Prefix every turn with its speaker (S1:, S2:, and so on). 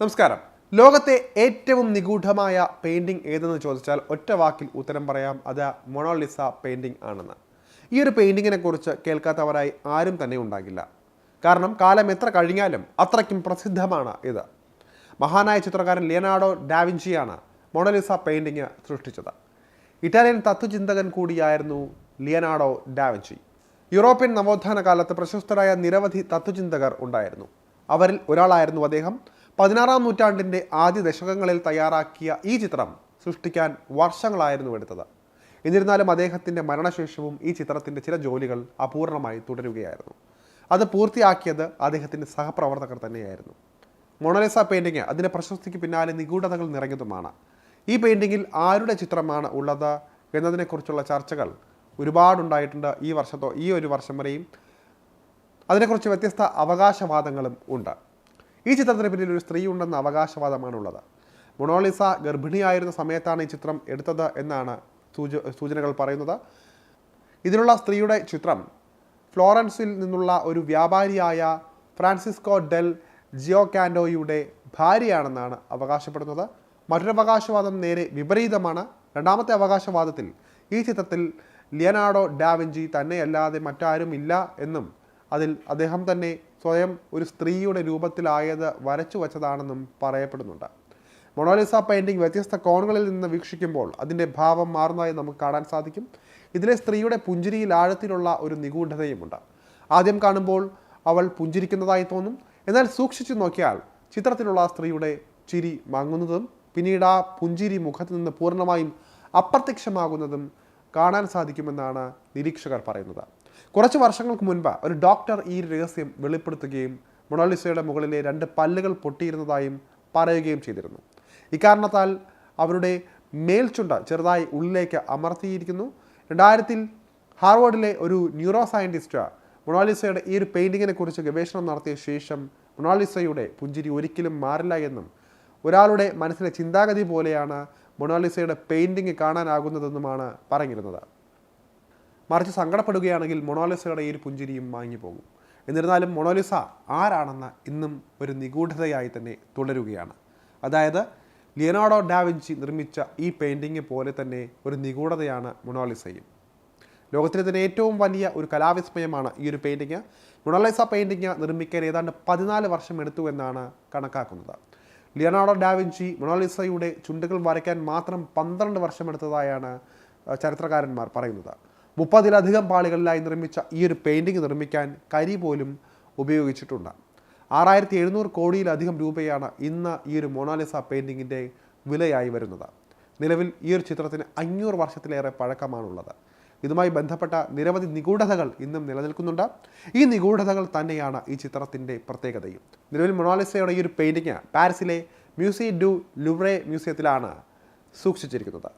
S1: നമസ്കാരം. ലോകത്തെ ഏറ്റവും നിഗൂഢമായ പെയിന്റിംഗ് ഏതെന്ന് ചോദിച്ചാൽ ഒറ്റ വാക്കിൽ ഉത്തരം പറയാം. അത് മൊണോളിസ പെയിന്റിംഗ് ആണെന്ന്. ഈ ഒരു പെയിന്റിങ്ങിനെ കുറിച്ച് കേൾക്കാത്തവരായി ആരും തന്നെ ഉണ്ടാകില്ല. കാരണം കാലം എത്ര കഴിഞ്ഞാലും അത്രയ്ക്കും പ്രസിദ്ധമാണ് ഇത്. മഹാനായ ചിത്രകാരൻ ലിയനാർഡോ ഡാവിഞ്ചിയാണ് മൊണോലിസ പെയിന്റിങ് സൃഷ്ടിച്ചത്. ഇറ്റാലിയൻ തത്വചിന്തകൻ കൂടിയായിരുന്നു ലിയനാർഡോ ഡാവിഞ്ചി യൂറോപ്യൻ നവോത്ഥാന കാലത്ത് പ്രശസ്തരായ നിരവധി തത്വചിന്തകർ ഉണ്ടായിരുന്നു. അവരിൽ ഒരാളായിരുന്നു അദ്ദേഹം. പതിനാറാം നൂറ്റാണ്ടിന്റെ ആദ്യ ദശകങ്ങളിൽ തയ്യാറാക്കിയ ഈ ചിത്രം സൃഷ്ടിക്കാൻ വർഷങ്ങളായിരുന്നു എടുത്തത്. എന്നിരുന്നാലും അദ്ദേഹത്തിന്റെ മരണശേഷവും ഈ ചിത്രത്തിന്റെ ചില ജോലികൾ അപൂർണമായി തുടരുകയായിരുന്നു. അത് പൂർത്തിയാക്കിയത് അദ്ദേഹത്തിന്റെ സഹപ്രവർത്തകർ തന്നെയായിരുന്നു. മൊണലിസ പെയിന്റിങ് അതിന്റെ പ്രശസ്തിക്ക് പിന്നാലെ നിഗൂഢതകൾ നിറഞ്ഞതുമാണ്. ഈ പെയിന്റിങ്ങിൽ ആരുടെ ചിത്രമാണ് ഉള്ളത് എന്നതിനെക്കുറിച്ചുള്ള ചർച്ചകൾ ഒരുപാടുണ്ടായിട്ടുണ്ട് ഈ വർഷത്തോ ഈ ഒരു വർഷം വരെയും. അതിനെക്കുറിച്ച് വ്യത്യസ്ത അവകാശവാദങ്ങളും ഉണ്ട്. ഈ ചിത്രത്തിന് പിന്നിൽ ഒരു സ്ത്രീ ഉണ്ടെന്ന അവകാശവാദമാണുള്ളത്. മൊണോളിസ ഗർഭിണിയായിരുന്ന സമയത്താണ് ഈ ചിത്രം എടുത്തത് എന്നാണ് സൂച സൂചനകൾ പറയുന്നത്. ഇതിനുള്ള സ്ത്രീയുടെ ചിത്രം ഫ്ലോറൻസിൽ നിന്നുള്ള ഒരു വ്യാപാരിയായ ഫ്രാൻസിസ്കോ ഡെൽ ജിയോകാൻഡോയുടെ ഭാര്യയാണെന്നാണ് അവകാശപ്പെടുന്നത്. മറ്റൊരു അവകാശവാദം നേരെ വിപരീതമാണ്. രണ്ടാമത്തെ അവകാശവാദത്തിൽ ഈ ചിത്രത്തിൽ ലിയനാർഡോ ഡാവിഞ്ചി തന്നെയല്ലാതെ മറ്റാരും ഇല്ല എന്നും അതിൽ അദ്ദേഹം തന്നെ സ്വയം ഒരു സ്ത്രീയുടെ രൂപത്തിലായത് വരച്ചു വച്ചതാണെന്നും പറയപ്പെടുന്നുണ്ട്. മൊണോലിസ പെയിന്റിംഗ് വ്യത്യസ്ത കോണുകളിൽ നിന്ന് വീക്ഷിക്കുമ്പോൾ അതിന്റെ ഭാവം മാറുന്നതായി നമുക്ക് കാണാൻ സാധിക്കും. ഇതിലെ സ്ത്രീയുടെ പുഞ്ചിരിയിൽ ആഴത്തിലുള്ള ഒരു നിഗൂഢതയുമുണ്ട്. ആദ്യം കാണുമ്പോൾ അവൾ പുഞ്ചിരിക്കുന്നതായി തോന്നും. എന്നാൽ സൂക്ഷിച്ചു നോക്കിയാൽ ചിത്രത്തിലുള്ള സ്ത്രീയുടെ ചിരി മങ്ങുന്നതും പിന്നീട് ആ പുഞ്ചിരി മുഖത്ത് നിന്ന് പൂർണമായും അപ്രത്യക്ഷമാകുന്നതും കാണാൻ സാധിക്കുമെന്നാണ് നിരീക്ഷകർ പറയുന്നത്. കുറച്ച് വർഷങ്ങൾക്ക് മുൻപ് ഒരു ഡോക്ടർ ഈ രഹസ്യം വെളിപ്പെടുത്തുകയും മൊണാലിസയുടെ മുകളിലെ രണ്ട് പല്ലുകൾ പൊട്ടിയിരുന്നതായും പറയുകയും ചെയ്തിരുന്നു. ഇക്കാരണത്താൽ അവരുടെ മേൽച്ചുണ്ട ചെറുതായി ഉള്ളിലേക്ക് അമർത്തിയിരിക്കുന്നു. രണ്ടായിരത്തിൽ ഹാർവാർഡിലെ ഒരു ന്യൂറോ സയന്റിസ്റ്റ് മൊണാലിസയുടെ ഈ ഒരു പെയിന്റിങ്ങിനെ കുറിച്ച് ഗവേഷണം നടത്തിയ ശേഷം മൊണാലിസയുടെ പുഞ്ചിരി ഒരിക്കലും മാറില്ല എന്നും ഒരാളുടെ മനസ്സിലെ ചിന്താഗതി പോലെയാണ് മൊണാലിസയുടെ പെയിന്റിങ് കാണാനാകുന്നതെന്നുമാണ് പറഞ്ഞിരുന്നത്. മറിച്ച് സങ്കടപ്പെടുകയാണെങ്കിൽ മൊണോലിസയുടെ ഈ ഒരു പുഞ്ചിരിയും മാങ്ങി പോകും. എന്നിരുന്നാലും മൊണോലിസ ആരാണെന്ന് ഇന്നും ഒരു നിഗൂഢതയായി തന്നെ തുടരുകയാണ്. അതായത് ലിയനാർഡോ ഡാവിഞ്ചി നിർമ്മിച്ച ഈ പെയിന്റിങ് പോലെ തന്നെ ഒരു നിഗൂഢതയാണ് മൊണോലിസയും. ലോകത്തിലെ തന്നെ ഏറ്റവും വലിയ ഒരു കലാവിസ്മയമാണ് ഈ ഒരു പെയിന്റിങ് മൊണോലിസ പെയിന്റിങ് നിർമ്മിക്കാൻ ഏതാണ്ട് പതിനാല് വർഷം എടുത്തു എന്നാണ് കണക്കാക്കുന്നത്. ലിയനാർഡോ ഡാവിഞ്ചി മൊണോലിസയുടെ ചുണ്ടുകൾ വരയ്ക്കാൻ മാത്രം പന്ത്രണ്ട് വർഷമെടുത്തതായാണ് ചരിത്രകാരന്മാർ പറയുന്നത്. മുപ്പതിലധികം പാളികളിലായി നിർമ്മിച്ച ഈ ഒരു പെയിന്റിങ് നിർമ്മിക്കാൻ കരി പോലും ഉപയോഗിച്ചിട്ടുണ്ട്. ആറായിരത്തി എഴുന്നൂറ് കോടിയിലധികം രൂപയാണ് ഇന്ന് ഈ ഒരു മൊണാലിസ പെയിന്റിങ്ങിന്റെ വിലയായി വരുന്നത്. നിലവിൽ ഈ ഒരു ചിത്രത്തിന് അഞ്ഞൂറ് വർഷത്തിലേറെ പഴക്കമാണുള്ളത്. ഇതുമായി ബന്ധപ്പെട്ട നിരവധി നിഗൂഢതകൾ ഇന്നും നിലനിൽക്കുന്നുണ്ട്. ഈ നിഗൂഢതകൾ തന്നെയാണ് ഈ ചിത്രത്തിന്റെ പ്രത്യേകതയും. നിലവിൽ മൊണാലിസയുടെ ഈ ഒരു പെയിന്റിങ് പാരീസിലെ മ്യൂസിയം ഡു ലുവ്രെ മ്യൂസിയത്തിലാണ് സൂക്ഷിച്ചിരിക്കുന്നത്.